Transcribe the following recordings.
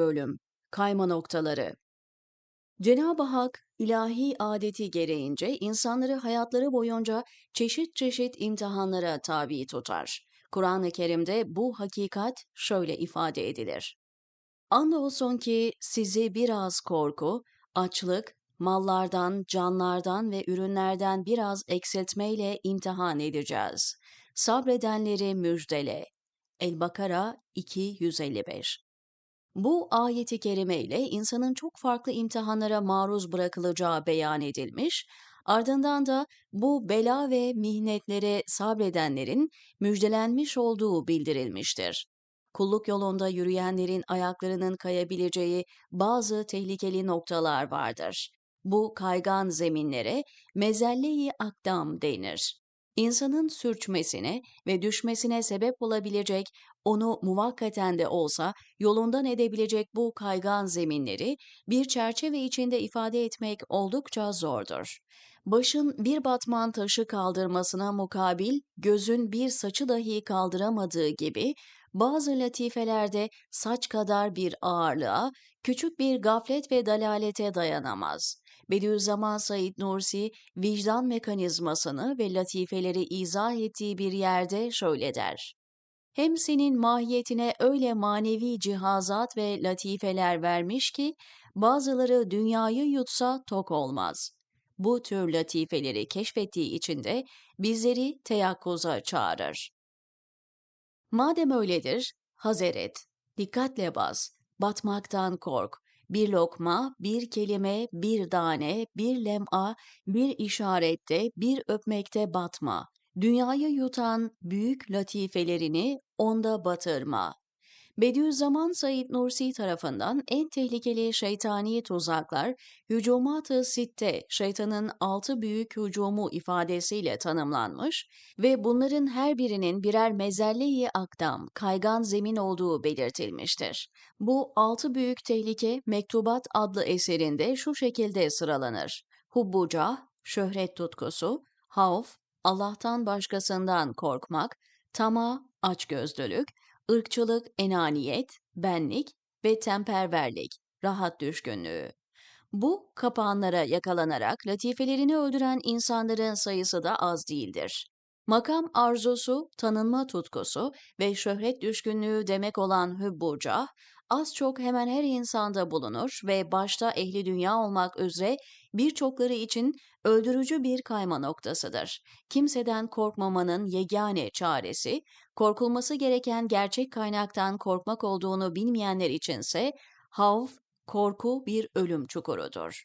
Bölüm Kayma Noktaları Cenab-ı Hak ilahi adeti gereğince insanları hayatları boyunca çeşit çeşit imtihanlara tabi tutar. Kur'an-ı Kerim'de bu hakikat şöyle ifade edilir. Andolsun ki sizi biraz korku, açlık, mallardan, canlardan ve ürünlerden biraz eksiltmeyle imtihan edeceğiz. Sabredenleri müjdele. El-Bakara 255 Bu ayeti kerime ile insanın çok farklı imtihanlara maruz bırakılacağı beyan edilmiş, ardından da bu bela ve mihnetlere sabredenlerin müjdelenmiş olduğu bildirilmiştir. Kulluk yolunda yürüyenlerin ayaklarının kayabileceği bazı tehlikeli noktalar vardır. Bu kaygan zeminlere mezelle-i akdam denir. İnsanın sürçmesine ve düşmesine sebep olabilecek, onu muvakkaten de olsa yolundan edebilecek bu kaygan zeminleri bir çerçeve içinde ifade etmek oldukça zordur. Başın bir batman taşı kaldırmasına mukabil gözün bir saçı dahi kaldıramadığı gibi bazı latifelerde saç kadar bir ağırlığa, küçük bir gaflet ve dalalete dayanamaz. Bediüzzaman Said Nursi, vicdan mekanizmasını ve latifeleri izah ettiği bir yerde şöyle der. Hem senin mahiyetine öyle manevi cihazat ve latifeler vermiş ki, bazıları dünyayı yutsa tok olmaz. Bu tür latifeleri keşfettiği için de bizleri teyakkuza çağırır. Madem öyledir, hazır et, dikkatle bas, batmaktan kork, bir lokma, bir kelime, bir tane, bir lem'a, bir işarette, bir öpmekte batma. Dünyayı yutan büyük latifelerini onda batırma. Bediüzzaman Said Nursi tarafından en tehlikeli şeytani tuzaklar, hücumat-ı sitte, şeytanın altı büyük hücumu ifadesiyle tanımlanmış ve bunların her birinin birer mezelle-i akdam, kaygan zemin olduğu belirtilmiştir. Bu altı büyük tehlike Mektubat adlı eserinde şu şekilde sıralanır. Hubbucah, şöhret tutkusu, havf, Allah'tan başkasından korkmak, tama, açgözlülük, ırkçılık, enaniyet, benlik ve temperverlik, rahat düşkünlüğü. Bu kapağanlara yakalanarak latifelerini öldüren insanların sayısı da az değildir. Makam arzusu, tanınma tutkusu ve şöhret düşkünlüğü demek olan hübbucah, az çok hemen her insanda bulunur ve başta ehli dünya olmak üzere birçokları için öldürücü bir kayma noktasıdır. Kimseden korkmamanın yegane çaresi, korkulması gereken gerçek kaynaktan korkmak olduğunu bilmeyenler içinse havf, korku bir ölüm çukurudur.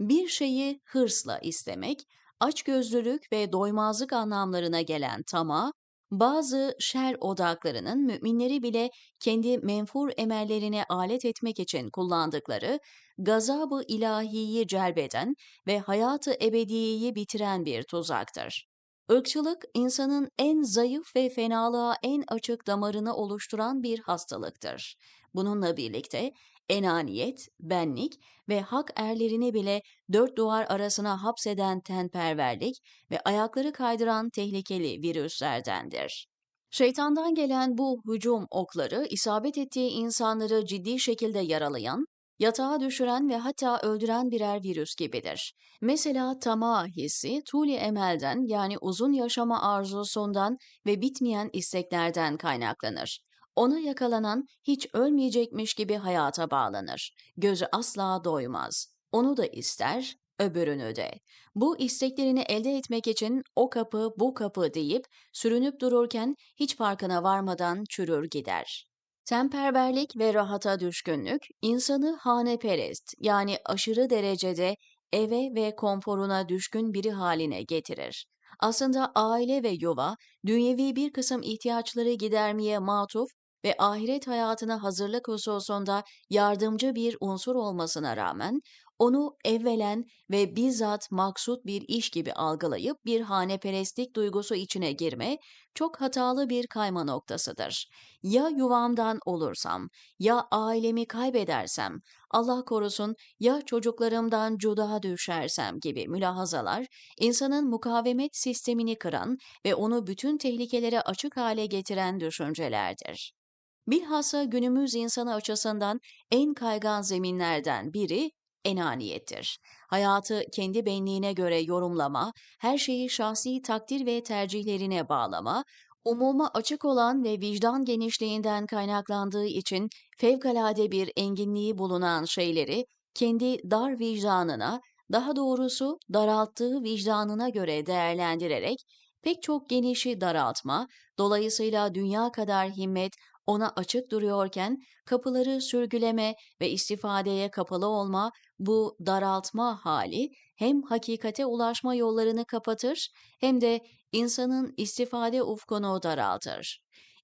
Bir şeyi hırsla istemek, açgözlülük ve doymazlık anlamlarına gelen tama, bazı şer odaklarının müminleri bile kendi menfur emellerine alet etmek için kullandıkları gazabı ilahiyi celbeden ve hayatı ebediyeyi bitiren bir tuzaktır. Irkçılık, insanın en zayıf ve fenalığa en açık damarını oluşturan bir hastalıktır. Bununla birlikte enaniyet, benlik ve hak erlerini bile dört duvar arasına hapseden tenperverlik ve ayakları kaydıran tehlikeli virüslerdendir. Şeytandan gelen bu hücum okları isabet ettiği insanları ciddi şekilde yaralayan, yatağa düşüren ve hatta öldüren birer virüs gibidir. Mesela tamah hissi tuli emelden yani uzun yaşama arzusundan ve bitmeyen isteklerden kaynaklanır. Ona yakalanan hiç ölmeyecekmiş gibi hayata bağlanır. Gözü asla doymaz. Onu da ister, öbürünü de. Bu isteklerini elde etmek için o kapı bu kapı deyip sürünüp dururken hiç farkına varmadan çürür gider. Temperverlik ve rahata düşkünlük insanı haneperest yani aşırı derecede eve ve konforuna düşkün biri haline getirir. Aslında aile ve yuva, dünyevi bir kısım ihtiyaçları gidermeye matuf ve ahiret hayatına hazırlık hususunda yardımcı bir unsur olmasına rağmen onu evvelen ve bizzat maksut bir iş gibi algılayıp bir haneperestlik duygusu içine girme çok hatalı bir kayma noktasıdır. Ya yuvamdan olursam, ya ailemi kaybedersem, Allah korusun ya çocuklarımdan cuda düşersem gibi mülahazalar insanın mukavemet sistemini kıran ve onu bütün tehlikelere açık hale getiren düşüncelerdir. Bilhassa günümüz insanı açısından en kaygan zeminlerden biri enaniyettir. Hayatı kendi benliğine göre yorumlama, her şeyi şahsi takdir ve tercihlerine bağlama, umuma açık olan ve vicdan genişliğinden kaynaklandığı için fevkalade bir enginliği bulunan şeyleri kendi dar vicdanına, daha doğrusu daralttığı vicdanına göre değerlendirerek pek çok genişi daraltma, dolayısıyla dünya kadar himmet ona açık duruyorken kapıları sürgüleme ve istifadeye kapalı olma bu daraltma hali hem hakikate ulaşma yollarını kapatır hem de insanın istifade ufkunu daraltır.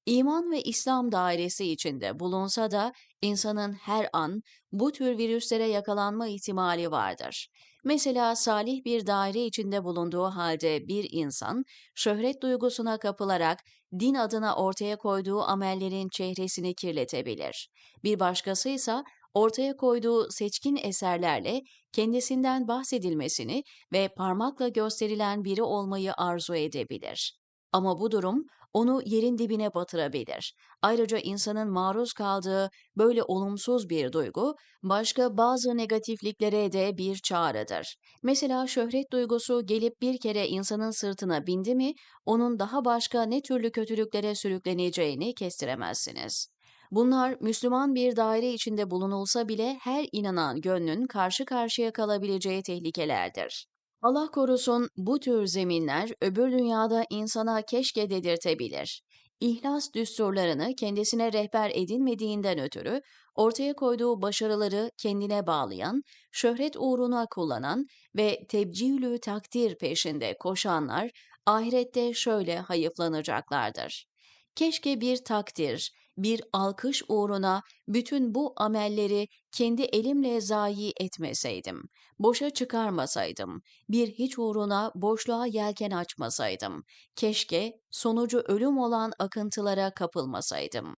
İman ve İslam dairesi içinde bulunsa da insanın her an bu tür virüslere yakalanma ihtimali vardır. Mesela salih bir daire içinde bulunduğu halde bir insan şöhret duygusuna kapılarak din adına ortaya koyduğu amellerin çehresini kirletebilir. Bir başkası ise ortaya koyduğu seçkin eserlerle kendisinden bahsedilmesini ve parmakla gösterilen biri olmayı arzu edebilir. Ama bu durum onu yerin dibine batırabilir. Ayrıca insanın maruz kaldığı böyle olumsuz bir duygu başka bazı negatifliklere de bir çağrıdır. Mesela şöhret duygusu gelip bir kere insanın sırtına bindi mi onun daha başka ne türlü kötülüklere sürükleneceğini kestiremezsiniz. Bunlar Müslüman bir daire içinde bulunulsa bile her inanan gönlün karşı karşıya kalabileceği tehlikelerdir. Allah korusun bu tür zeminler öbür dünyada insana keşke dedirtebilir. İhlas düsturlarını kendisine rehber edinmediğinden ötürü ortaya koyduğu başarıları kendine bağlayan, şöhret uğruna kullanan ve tebcilü takdir peşinde koşanlar ahirette şöyle hayıflanacaklardır. Keşke bir takdir, bir alkış uğruna bütün bu amelleri kendi elimle zayi etmeseydim, boşa çıkarmasaydım, bir hiç uğruna boşluğa yelken açmasaydım, keşke sonucu ölüm olan akıntılara kapılmasaydım.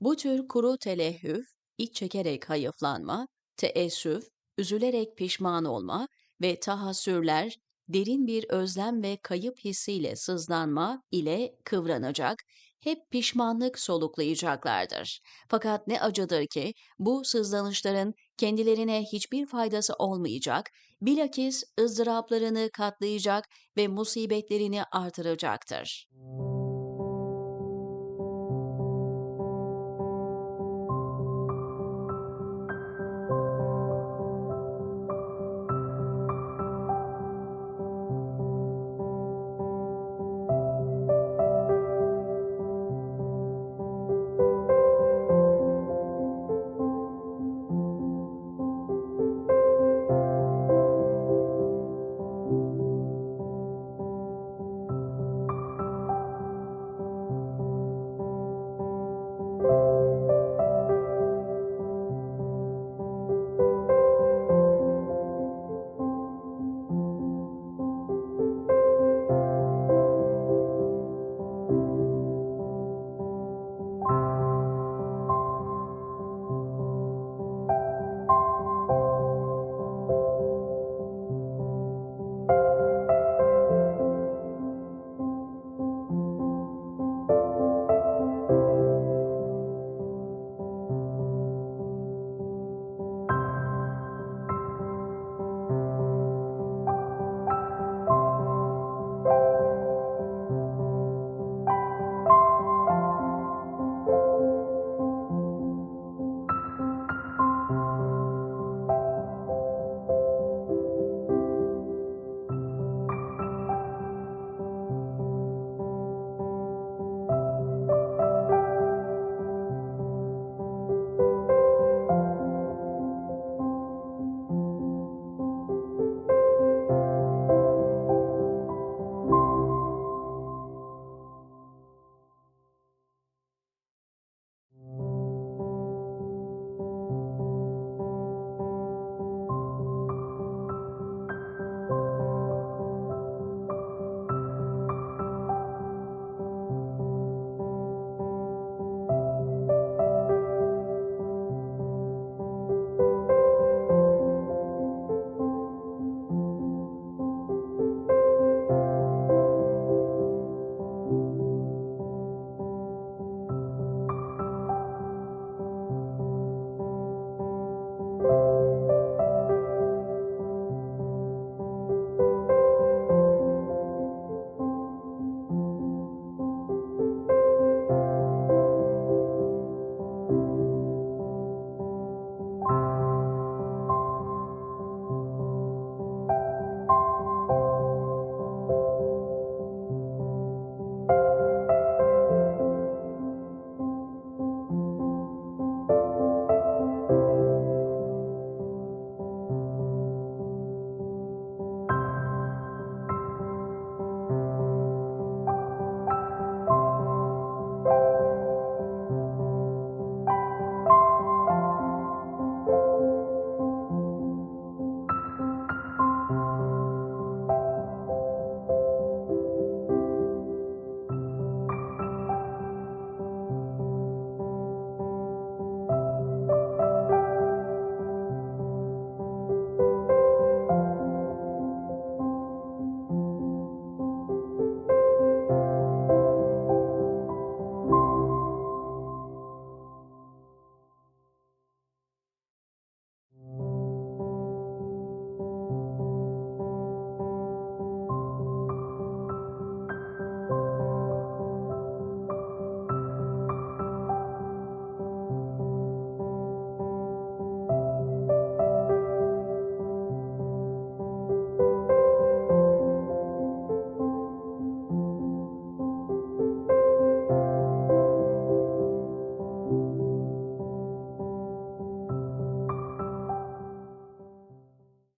Bu tür kuru telehüf, iç çekerek hayıflanma, teessüf, üzülerek pişman olma ve tahassürler, derin bir özlem ve kayıp hissiyle sızlanma ile kıvranacak, hep pişmanlık soluklayacaklardır. Fakat ne acıdır ki bu sızlanışların kendilerine hiçbir faydası olmayacak, bilakis ızdıraplarını katlayacak ve musibetlerini artıracaktır.